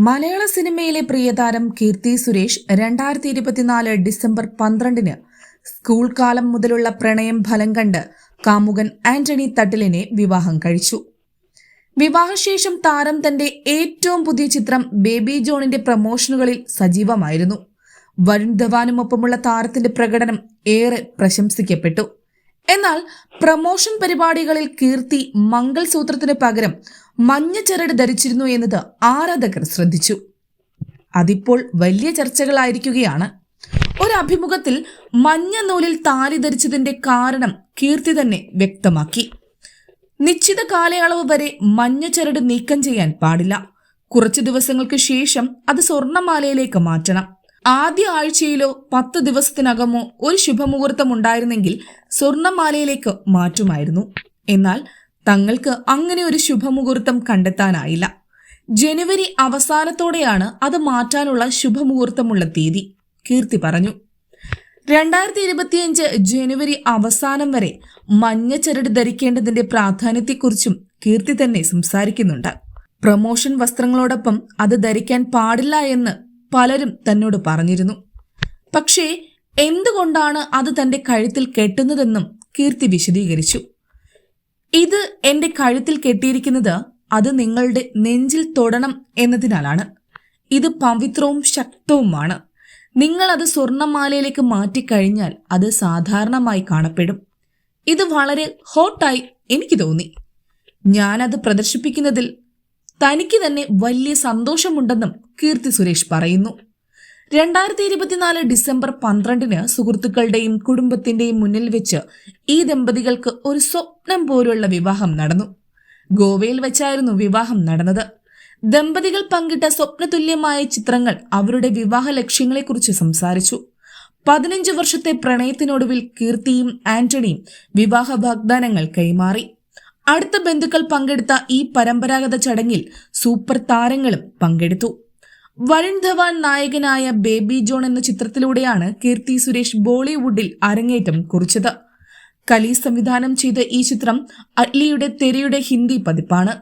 മലയാള സിനിമയിലെ പ്രിയതാരം കീർത്തി സുരേഷ് രണ്ടായിരത്തി ഇരുപത്തിനാല് ഡിസംബർ പന്ത്രണ്ടിന് സ്കൂൾ കാലം മുതലുള്ള പ്രണയം ഫലം കണ്ട് കാമുകൻ ആന്റണി തട്ടിലിനെ വിവാഹം കഴിച്ചു. വിവാഹശേഷം താരം തന്റെ ഏറ്റവും പുതിയ ചിത്രം ബേബി ജോണിന്റെ പ്രമോഷനുകളിൽ സജീവമായിരുന്നു. വരുൺ ധവാനുമൊപ്പമുള്ള താരത്തിന്റെ പ്രകടനം ഏറെ പ്രശംസിക്കപ്പെട്ടു. എന്നാൽ പ്രമോഷൻ പരിപാടികളിൽ കീർത്തി മംഗൾസൂത്രത്തിന് പകരം മഞ്ഞ ചരട് ധരിച്ചിരുന്നു എന്നത് ആരാധകർ ശ്രദ്ധിച്ചു. അതിപ്പോൾ വലിയ ചർച്ചകളായിരിക്കുകയാണ്. ഒരു അഭിമുഖത്തിൽ മഞ്ഞ നൂലിൽ താലി ധരിച്ചതിന്റെ കാരണം കീർത്തി തന്നെ വ്യക്തമാക്കി. നിശ്ചിത കാലയളവ് വരെ മഞ്ഞ ചരട് നീക്കം ചെയ്യാൻ പാടില്ല. കുറച്ചു ദിവസങ്ങൾക്ക് ശേഷം അത് സ്വർണമാലയിലേക്ക് മാറ്റണം. ആദ്യ ആഴ്ചയിലോ പത്ത് ദിവസത്തിനകമോ ഒരു ശുഭമുഹൂർത്തം ഉണ്ടായിരുന്നെങ്കിൽ സ്വർണമാലയിലേക്ക് മാറ്റുമായിരുന്നു. എന്നാൽ തങ്ങൾക്ക് അങ്ങനെ ഒരു ശുഭമുഹൂർത്തം കണ്ടെത്താനായില്ല. ജനുവരി അവസാനത്തോടെയാണ് അത് മാറ്റാനുള്ള ശുഭമുഹൂർത്തമുള്ള തീയതി കീർത്തി പറഞ്ഞു. രണ്ടായിരത്തി ഇരുപത്തിയഞ്ച് ജനുവരി അവസാനം വരെ മഞ്ഞ ചരട് ധരിക്കേണ്ടതിന്റെ പ്രാധാന്യത്തെക്കുറിച്ചും കീർത്തി തന്നെ സംസാരിക്കുന്നുണ്ട്. പ്രമോഷൻ വസ്ത്രങ്ങളോടൊപ്പം അത് ധരിക്കാൻ പാടില്ല എന്ന് പലരും തന്നോട് പറഞ്ഞിരുന്നു. പക്ഷേ എന്തുകൊണ്ടാണ് അത് തന്റെ കഴുത്തിൽ കെട്ടുന്നതെന്നും കീർത്തി വിശദീകരിച്ചു. ഇത് എന്റെ കഴുത്തിൽ കെട്ടിയിരിക്കുന്നത് അത് നിങ്ങളുടെ നെഞ്ചിൽ തൊടണം എന്നതിനാലാണ്. ഇത് പവിത്രവും ശക്തവുമാണ്. നിങ്ങൾ അത് സ്വർണമാലയിലേക്ക് മാറ്റിക്കഴിഞ്ഞാൽ അത് സാധാരണമായി കാണപ്പെടും. ഇത് വളരെ ഹോട്ടായി എനിക്ക് തോന്നി. ഞാനത് പ്രദർശിപ്പിക്കുന്നതിൽ തനിക്ക് തന്നെ വലിയ സന്തോഷമുണ്ടെന്നും കീർത്തി സുരേഷ് പറയുന്നു. രണ്ടായിരത്തി ഇരുപത്തിനാല് ഡിസംബർ പന്ത്രണ്ടിന് സുഹൃത്തുക്കളുടെയും കുടുംബത്തിന്റെയും മുന്നിൽ വെച്ച് ഈ ദമ്പതികൾക്ക് ഒരു സ്വപ്നം പോലുള്ള വിവാഹം നടന്നു. ഗോവയിൽ വെച്ചായിരുന്നു വിവാഹം നടന്നത്. ദമ്പതികൾ പങ്കിട്ട സ്വപ്നതുല്യമായ ചിത്രങ്ങൾ അവരുടെ വിവാഹ ലക്ഷ്യങ്ങളെക്കുറിച്ച് സംസാരിച്ചു. പതിനഞ്ച് വർഷത്തെ പ്രണയത്തിനൊടുവിൽ കീർത്തിയും ആന്റണിയും വിവാഹ വാഗ്ദാനങ്ങൾ കൈമാറി. അടുത്ത ബന്ധുക്കൾ പങ്കെടുത്ത ഈ പരമ്പരാഗത ചടങ്ങിൽ സൂപ്പർ താരങ്ങളും പങ്കെടുത്തു. വരുൺ ധവാൻ നായകനായ ബേബി ജോൺ എന്ന ചിത്രത്തിലൂടെയാണ് കീർത്തി സുരേഷ് ബോളിവുഡിൽ അരങ്ങേറ്റം കുറിച്ചത്. കലി സംവിധാനം ചെയ്ത ഈ ചിത്രം അറ്റ്ലിയുടെ തെരയുടെ ഹിന്ദി പതിപ്പാണ്.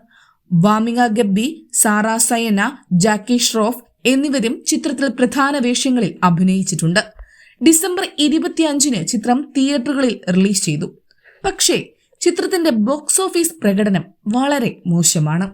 വാമിക ഗബ്ബി സാറ സയന ജാക്കി ഷ്രോഫ് എന്നിവരും ചിത്രത്തിൽ പ്രധാന വേഷങ്ങളിൽ അഭിനയിച്ചിട്ടുണ്ട്. ഡിസംബർ ഇരുപത്തിയഞ്ചിന് ചിത്രം തിയേറ്ററുകളിൽ റിലീസ് ചെയ്തു. പക്ഷേ ചിത്രത്തിന്റെ ബോക്സ് ഓഫീസ് പ്രകടനം വളരെ മോശമാണ്.